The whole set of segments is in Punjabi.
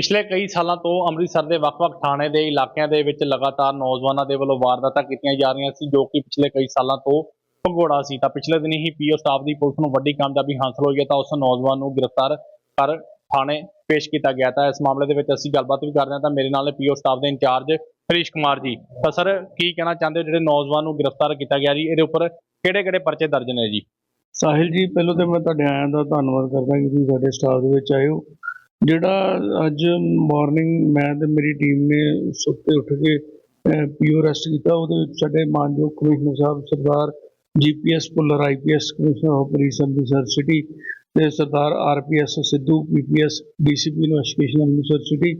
ਪਿਛਲੇ ਕਈ ਸਾਲਾਂ ਤੋਂ ਅੰਮ੍ਰਿਤਸਰ ਦੇ ਵੱਖ-ਵੱਖ ਥਾਣੇ ਦੇ ਇਲਾਕਿਆਂ ਦੇ ਵਿੱਚ ਲਗਾਤਾਰ ਨੌਜਵਾਨਾਂ ਦੇ ਵੱਲੋਂ ਵਾਰਦਾਤਾਂ ਕੀਤੀਆਂ ਜਾ ਰਹੀਆਂ ਸੀ, ਜੋ ਕਿ ਪਿਛਲੇ ਕਈ ਸਾਲਾਂ ਤੋਂ ਭਗੌੜਾ ਸੀ। ਤਾਂ ਪਿਛਲੇ ਦਿਨੀ ਹੀ ਪੀਓ ਸਟਾਫ ਦੀ ਪੁਲਿਸ ਨੂੰ ਵੱਡੀ ਕਾਮਯਾਬੀ ਹਾਸਲ ਹੋਈ ਹੈ, ਤਾਂ ਉਸ ਨੌਜਵਾਨ ਨੂੰ ਗ੍ਰਿਫਤਾਰ ਕਰ ਥਾਣੇ ਪੇਸ਼ ਕੀਤਾ ਗਿਆ। ਤਾਂ ਇਸ ਮਾਮਲੇ ਦੇ ਵਿੱਚ ਅਸੀਂ ਗੱਲਬਾਤ ਵੀ ਕਰਦੇ ਹਾਂ। ਤਾਂ ਮੇਰੇ ਨਾਲ ਪੀਓ ਸਟਾਫ ਦੇ ਇੰਚਾਰਜ ਹਰੀਸ਼ ਕੁਮਾਰ ਜੀ। ਤਾਂ ਸਰ, ਕੀ ਕਹਿਣਾ ਚਾਹੁੰਦੇ ਹੋ? ਜਿਹੜੇ ਨੌਜਵਾਨ ਨੂੰ ਗ੍ਰਿਫਤਾਰ ਕੀਤਾ ਗਿਆ ਜੀ, ਇਹਦੇ ਉੱਪਰ ਕਿਹੜੇ-ਕਿਹੜੇ ਪਰਚੇ ਦਰਜ ਨੇ ਜੀ? ਸਾਹਿਲ ਜੀ, ਪਹਿਲਾਂ ਤਾਂ ਮੈਂ ਤੁਹਾਡੇ ਆਇਆਂ ਦਾ ਧੰਨਵਾਦ ਕਰਦਾ ਕਿ ਤੁਸੀਂ ਸਾਡੇ ਸਟਾਫ ਦੇ ਵਿੱਚ ਆਏ ਹੋ। ਜਿਹੜਾ ਅੱਜ ਮਾਰਨਿੰਗ ਮੈਂ ਤੇ ਮੇਰੀ ਟੀਮ ਨੇ ਸੁੱਤੇ ਉੱਠ ਕੇ ਪੀਓ ਰੈਸਟ ਕੀਤਾ, ਉਹਦੇ ਵਿੱਚ ਸਾਡੇ ਮਾਨਯੋਗ commissioner Sahib, Sardar GPS Bhullar IPS commissioner of police Amritsar city ਤੇ Sardar RPS Sidhu PPS DCP investigation Amritsar city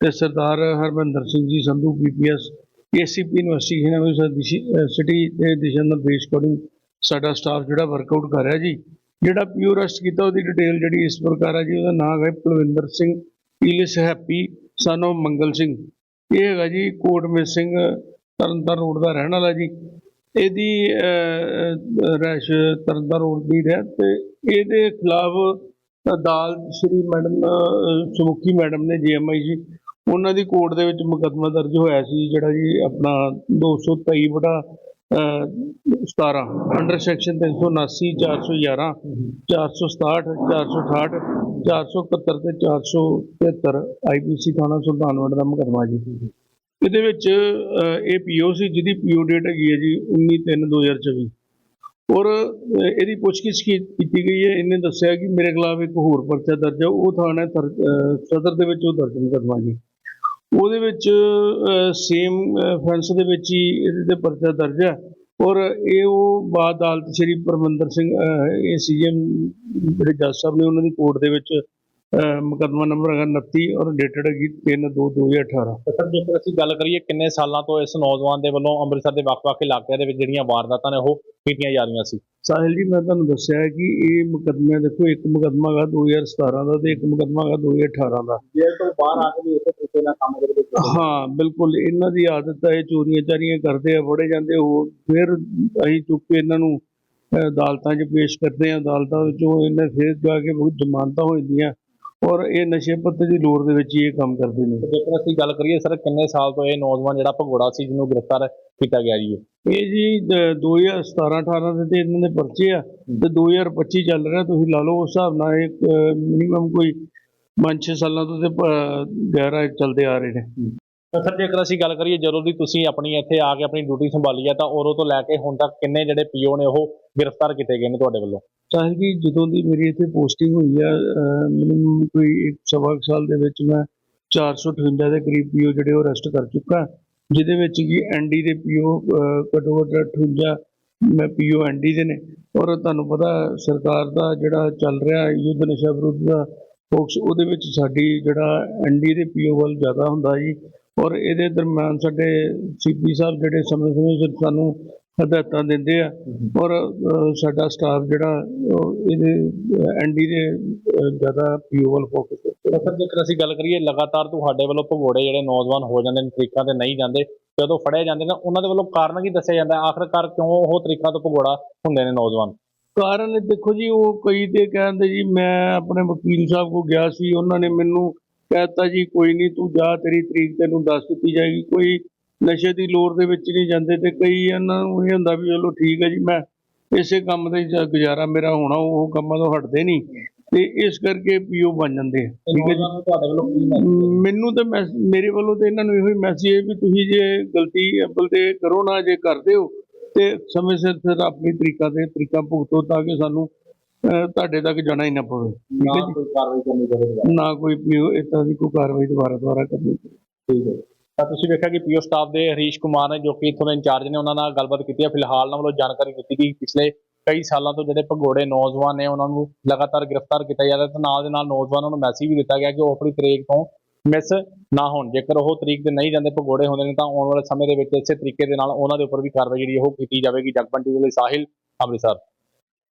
ਤੇ Sardar Harminder Singh ji Sandhu PPS ACP investigation Amritsar city ਦੇ ਦਿਸ਼ਾ ਨਿਰਦੇਸ਼ ਅਕੋਰਡਿੰਗ ਸਾਡਾ ਸਟਾਫ ਜਿਹੜਾ ਵਰਕਆਊਟ ਕਰ ਰਿਹਾ ਜੀ ਜਿਹੜਾ ਪਿਓ ਅਰੈਸਟ ਕੀਤਾ, ਉਹਦੀ ਡਿਟੇਲ ਜਿਹੜੀ ਇਸ ਪ੍ਰਕਾਰ ਹੈ ਜੀ, ਉਹਦਾ ਨਾਮ ਹੈ Palwinder Singh alias Happy son of Mangal Singh. ਇਹ ਹੈਗਾ ਜੀ ਕੋਟ ਮਿਸਿੰਗ ਤਰਨਤਾਰਨ ਰੋਡ ਦਾ ਰਹਿਣ ਵਾਲਾ ਜੀ। ਇਹਦੀ ਰੈਸ਼ ਤਰਨਤਾਰਨ ਰੋਡ ਦੀ ਰਹਿ, ਤੇ ਇਹਦੇ ਖਿਲਾਫ ਅਦਾਲਤ ਸ਼੍ਰੀ ਮੈਡਮ ਸਮੁਖੀ ਮੈਡਮ ਨੇ ਜੀਐਮਆਈ ਜੀ, ਉਹਨਾਂ ਦੀ ਕੋਰਟ ਦੇ ਵਿੱਚ ਮੁਕੱਦਮਾ ਦਰਜ ਹੋਇਆ ਸੀ, ਜਿਹੜਾ ਜੀ ਆਪਣਾ 223 ਬਟਾ 17 ਅੰਡਰ ਸੈਕਸ਼ਨ 379 411 467 468 471 ਤੇ 473 ਆਈਪੀਸੀ ਥਾਣਾ ਸੁਲਤਾਨਵੰਡ ਦਾ ਮੁਕੱਦਮਾ ਜੀ। ਇਹਦੇ ਵਿੱਚ ਅਹ, ਇਹ ਪੀਓ ਸੀ ਜਿਹਦੀ ਪੀਓ ਡੇਟ ਹੈਗੀ ਹੈ ਜੀ 19/3/2024 ਔਰ ਇਹਦੀ ਪੁੱਛਗਿੱਛ ਕੀ- ਕੀਤੀ ਗਈ ਹੈ ਇਹਨੇ ਦੱਸਿਆ ਕਿ ਮੇਰੇ ਖਿਲਾਫ ਇੱਕ ਹੋਰ ਪਰਚਾ ਦਰਜ ਹੈ ਉਹ ਥਾਣਾ ਸਦਰ ਦੇ ਵਿੱਚ ਉਹ ਦਰਜ ਮੁਕੱਦਮਾ ਜੀ। ਉਹਦੇ ਵਿੱਚ ਸੇਮ ਫੈਂਸ ਦੇ ਵਿੱਚ ਹੀ ਇਹਦੇ ਤੇ ਪਰਚਾ ਦਰਜ ਹੈ। ਔਰ ਇਹ ਉਹ ਬਾਦ ਅਦਾਲਤ ਸ਼੍ਰੀ ਪਰਮਿੰਦਰ ਸਿੰਘ ਅਹ, ਇਹ ਸੀਐਮ ਜਿਹੜੇ ਜੱਜ ਸਾਹਿਬ ਨੇ ਉਹਨਾਂ ਦੀ ਕੋਰਟ ਦੇ ਵਿੱਚ ਮੁਕੱਦਮਾ ਨੰਬਰ ਹੈਗਾ 29 ਔਰ ਡੇਟਡ ਹੈਗੀ 3/2/2018 ਤਾਂ ਸਰ ਜੇਕਰ ਅਸੀਂ ਗੱਲ ਕਰੀਏ ਕਿੰਨੇ ਸਾਲਾਂ ਤੋਂ ਇਸ ਨੌਜਵਾਨ ਦੇ ਵੱਲੋਂ ਅੰਮ੍ਰਿਤਸਰ ਦੇ ਵੱਖ-ਵੱਖ ਇਲਾਕਿਆਂ ਦੇ ਵਿੱਚ ਜਿਹੜੀਆਂ ਵਾਰਦਾਤਾਂ ਨੇ ਉਹ ਕੀਤੀਆਂ ਜਾ ਰਹੀਆਂ ਸੀ? ਸਾਹਿਲ ਜੀ ਮੈਂ ਤੁਹਾਨੂੰ ਦੱਸਿਆ ਹੈ ਕਿ ਇਹ ਮੁਕੱਦਮੇ ਦੇਖੋ ਇੱਕ ਮੁਕੱਦਮਾ ਹੈਗਾ 2017 ਦਾ ਤੇ ਇੱਕ ਮੁਕੱਦਮਾ ਹੈਗਾ 2018 ਦਾ। ਜੇਲ੍ਹ ਤੋਂ ਬਾਹਰ ਆ ਕੇ ਵੀ ਇਸੇ ਤਰੀਕੇ ਨਾਲ ਕੰਮ ਕਰਦੇ ਹਾਂ ਬਿਲਕੁਲ। ਇਹਨਾਂ ਦੀ ਆਦਤ ਹੈ ਇਹ ਚੋਰੀਆਂ ਚਾਰੀਆਂ ਕਰਦੇ ਆ ਫੜੇ ਜਾਂਦੇ ਉਹ ਫਿਰ ਅਸੀਂ ਚੁੱਕ ਕੇ ਇਹਨਾਂ ਨੂੰ ਅਦਾਲਤਾਂ 'ਚ ਪੇਸ਼ ਕਰਦੇ ਆ। ਅਦਾਲਤਾਂ ਵਿੱਚੋਂ ਇਹਨਾਂ ਫਿਰ ਜਾ ਕੇ ਬਹੁਤ ਜ਼ਮਾਨਤਾਂ ਹੋ ਜਾਂਦੀਆਂ। ਔਰ ਇਹ ਨਸ਼ੇ ਪੱਤੇ ਦੀ ਲੋੜ ਦੇ ਵਿੱਚ ਹੀ ਇਹ ਕੰਮ ਕਰਦੇ ਨੇ। ਜੇਕਰ ਅਸੀਂ ਗੱਲ ਕਰੀਏ ਸਰ ਕਿੰਨੇ ਸਾਲ ਤੋਂ ਇਹ ਨੌਜਵਾਨ ਜਿਹੜਾ ਭਗੌੜਾ ਸੀ ਜਿਹਨੂੰ ਗ੍ਰਿਫਤਾਰ ਕੀਤਾ ਗਿਆ ਜੀ? ਇਹ ਜੀ 2017 18 ਦੇ ਤੇ ਇਹਨਾਂ ਦੇ ਪਰਚੇ ਆ ਤੇ 2025 ਚੱਲ ਰਿਹਾ। ਤੁਸੀਂ ਲਾ ਲਓ ਉਸ ਹਿਸਾਬ ਨਾਲ ਇੱਕ ਮਿਨੀਮਮ ਕੋਈ 5-6 ਸਾਲਾਂ ਤੋਂ ਤੇ ਗਹਿਰਾ ਚੱਲਦੇ ਆ ਰਹੇ ਨੇ। ਸਰ ਜੇਕਰ ਅਸੀਂ ਗੱਲ ਕਰੀਏ ਜਦੋਂ ਦੀ ਤੁਸੀਂ ਆਪਣੀ ਇੱਥੇ ਆ ਕੇ ਆਪਣੀ ਡਿਊਟੀ ਸੰਭਾਲੀ ਹੈ ਤਾਂ ਉਦੋਂ ਤੋਂ ਲੈ ਕੇ ਹੁਣ ਤੱਕ ਕਿੰਨੇ ਜਿਹੜੇ ਪੀਓ ਨੇ ਉਹ ਗ੍ਰਿਫਤਾਰ ਕੀਤੇ ਗਏ ਨੇ ਤੁਹਾਡੇ ਵੱਲੋਂ? ਸਾਹਿਲ ਜੀ, ਜਦੋਂ ਦੀ ਮੇਰੀ ਇੱਥੇ ਪੋਸਟਿੰਗ ਹੋਈ ਆ ਮਿਨੀਮਮ ਕੋਈ ਇੱਕ ਸਵਾ ਕੁ ਸਾਲ ਦੇ ਵਿੱਚ ਮੈਂ 458 ਦੇ ਕਰੀਬ ਪੀਓ ਜਿਹੜੇ ਉਹ ਅਰੈਸਟ ਕਰ ਚੁੱਕਾ। ਜਿਹਦੇ ਵਿੱਚ ਕਿ ਐਨਡੀ ਦੇ ਪੀਓ ਘੱਟੋ ਘੱਟ 58 ਮੈਂ ਪੀਓ ਐਨਡੀ ਦੇ ਨੇ। ਔਰ ਤੁਹਾਨੂੰ ਪਤਾ ਸਰਕਾਰ ਦਾ ਜਿਹੜਾ ਚੱਲ ਰਿਹਾ ਯੁੱਧ ਨਸ਼ਾ ਵਿਰੁੱਧ ਦਾ ਫੋਕਸ ਉਹਦੇ ਵਿੱਚ ਸਾਡੀ ਜਿਹੜਾ ਐਨਡੀ ਦੇ ਪੀਓ ਵੱਲ ਜ਼ਿਆਦਾ ਹੁੰਦਾ ਜੀ। ਔਰ ਇਹਦੇ ਦਰਮਿਆਨ ਸਾਡੇ ਸੀਪੀ ਸਾਹਿਬ ਜਿਹੜੇ ਸਮੇਂ-ਸਮੇਂ ਸਿਰ ਸਾਨੂੰ ਹਦਾਇਤਾਂ ਦਿੰਦੇ ਆ। ਔਰ ਸਾਡਾ ਸਟਾਫ ਜਿਹੜਾ ਇਹਦੇ ਐਨਡੀ ਦੇ ਜ਼ਿਆਦਾ ਪੀਓ ਵੱਲ ਫੋਕਸ ਸਰ ਜੇਕਰ ਅਸੀਂ ਗੱਲ ਕਰੀਏ ਲਗਾਤਾਰ ਤੁਹਾਡੇ ਵੱਲੋਂ ਭਗੌੜੇ ਜਿਹੜੇ ਨੌਜਵਾਨ ਹੋ ਜਾਂਦੇ ਨੇ ਤਰੀਕਾਂ ਤੇ ਨਹੀਂ ਜਾਂਦੇ ਜਦੋਂ ਫੜੇ ਜਾਂਦੇ ਨੇ ਉਹਨਾਂ ਦੇ ਵੱਲੋਂ ਕਾਰਨ ਕੀ ਦੱਸਿਆ ਜਾਂਦਾ? ਆਖਰਕਾਰ ਕਿਉਂ ਉਹ ਤਰੀਕਾਂ ਤੋਂ ਭਗੌੜਾ ਹੁੰਦੇ ਨੇ ਨੌਜਵਾਨ? ਕਾਰਨ ਦੇਖੋ ਜੀ ਉਹ ਕਈ ਤੇ ਕਹਿੰਦੇ ਜੀ ਮੈਂ ਆਪਣੇ ਵਕੀਲ ਸਾਹਿਬ ਕੋ ਗਿਆ ਸੀ ਉਹਨਾਂ ਨੇ ਮੈਨੂੰ ਕਹਿਤਾ ਜੀ ਕੋਈ ਨਹੀਂ ਤੂੰ ਜਾ ਤੇਰੀ ਤਰੀਕ ਤੈਨੂੰ ਦੱਸ ਦਿੱਤੀ ਜਾਏਗੀ। ਕੋਈ ਨਸ਼ੇ ਦੀ ਲੋੜ ਦੇ ਵਿੱਚ ਨਹੀਂ ਜਾਂਦੇ ਤੇ ਕਈ ਇਹਨਾਂ ਨੂੰ ਇਹ ਹੁੰਦਾ ਵੀ ਚਲੋ ਠੀਕ ਹੈ ਜੀ ਮੈਂ ਇਸੇ ਕੰਮ ਦੇ ਗੁਜ਼ਾਰਾ ਮੇਰਾ ਹੋਣਾ ਉਹ ਕੰਮਾਂ ਤੋਂ ਹਟਦੇ ਨਹੀਂ ਤੇ ਇਸ ਕਰਕੇ ਪੀਓ ਬਣ ਜਾਂਦੇ ਠੀਕ ਹੈ ਜੀ। ਤੁਹਾਡੇ ਵੱਲੋਂ ਕੀ ਮੈਨੂੰ ਤਾਂ ਮੇਰੇ ਵੱਲੋਂ ਤੇ ਇਹਨਾਂ ਨੂੰ ਇਹੋ ਹੀ ਮੈਸੇਜ ਹੈ ਵੀ ਤੁਸੀਂ ਜੇ ਗਲਤੀ ਅੱਬਲ ਤੇ ਕਰੋ ਨਾ ਜੇ ਕਰਦੇ ਹੋ ਤੇ ਸਮੇਂ ਸਿਰ ਫਿਰ ਆਪਣੀ ਤਰੀਕਾ ਤੇ ਤਰੀਕਾ ਭੁਗਤੋ ਤਾਂ ਕਿ ਸਾਨੂੰ ਤੁਹਾਡੇ ਤੱਕ ਜਾਣਾ ਹੀ ਨਾ ਪਵੇ। ਨਾ ਕੋਈ ਕਾਰਵਾਈ ਕਰਨੀ ਜੀ ਨਾ ਕੋਈ ਪੀਓ ਇਦਾਂ ਦੀ ਕੋਈ ਕਾਰਵਾਈ ਦੁਬਾਰਾ ਦੁਬਾਰਾ ਕਰਨੀ ਠੀਕ ਹੈ। ਤਾਂ ਤੁਸੀਂ ਵੇਖਿਆ ਕਿ ਪੀਓ ਸਟਾਫ ਦੇ ਹਰੀਸ਼ ਕੁਮਾਰ ਨੇ ਜੋ ਕਿ ਇੱਥੋਂ ਦੇ ਇੰਚਾਰਜ ਨੇ ਉਹਨਾਂ ਨਾਲ ਗੱਲਬਾਤ ਕੀਤੀ ਹੈ। ਫਿਲਹਾਲ ਉਹਨਾਂ ਵੱਲੋਂ ਜਾਣਕਾਰੀ ਦਿੱਤੀ ਕਿ ਪਿਛਲੇ ਕਈ ਸਾਲਾਂ ਤੋਂ ਜਿਹੜੇ ਭਗੌੜੇ ਨੌਜਵਾਨ ਨੇ ਉਹਨਾਂ ਨੂੰ ਲਗਾਤਾਰ ਗ੍ਰਿਫਤਾਰ ਕੀਤਾ ਜਾ ਰਿਹਾ ਤੇ ਨਾਲ ਦੇ ਨਾਲ ਨੌਜਵਾਨਾਂ ਨੂੰ ਮੈਸੇਜ ਵੀ ਦਿੱਤਾ ਗਿਆ ਕਿ ਉਹ ਆਪਣੀ ਤਰੀਕ ਤੋਂ ਮਿਸ ਨਾ ਹੋਣ। ਜੇਕਰ ਉਹ ਤਰੀਕ ਤੇ ਨਹੀਂ ਜਾਂਦੇ ਭਗੌੜੇ ਹੁੰਦੇ ਨੇ ਤਾਂ ਆਉਣ ਵਾਲੇ ਸਮੇਂ ਦੇ ਵਿੱਚ ਇਸੇ ਤਰੀਕੇ ਦੇ ਨਾਲ ਉਹਨਾਂ ਦੇ ਉੱਪਰ ਵੀ ਕਾਰਵਾਈ ਜਿਹੜੀ ਉਹ ਕੀਤੀ ਜਾਵੇਗੀ। ਜਗਬੰਟੀ ਦੇ ਲਈ ਸਾਹਿਲ ਅੰਮ੍ਰਿਤਸਰ।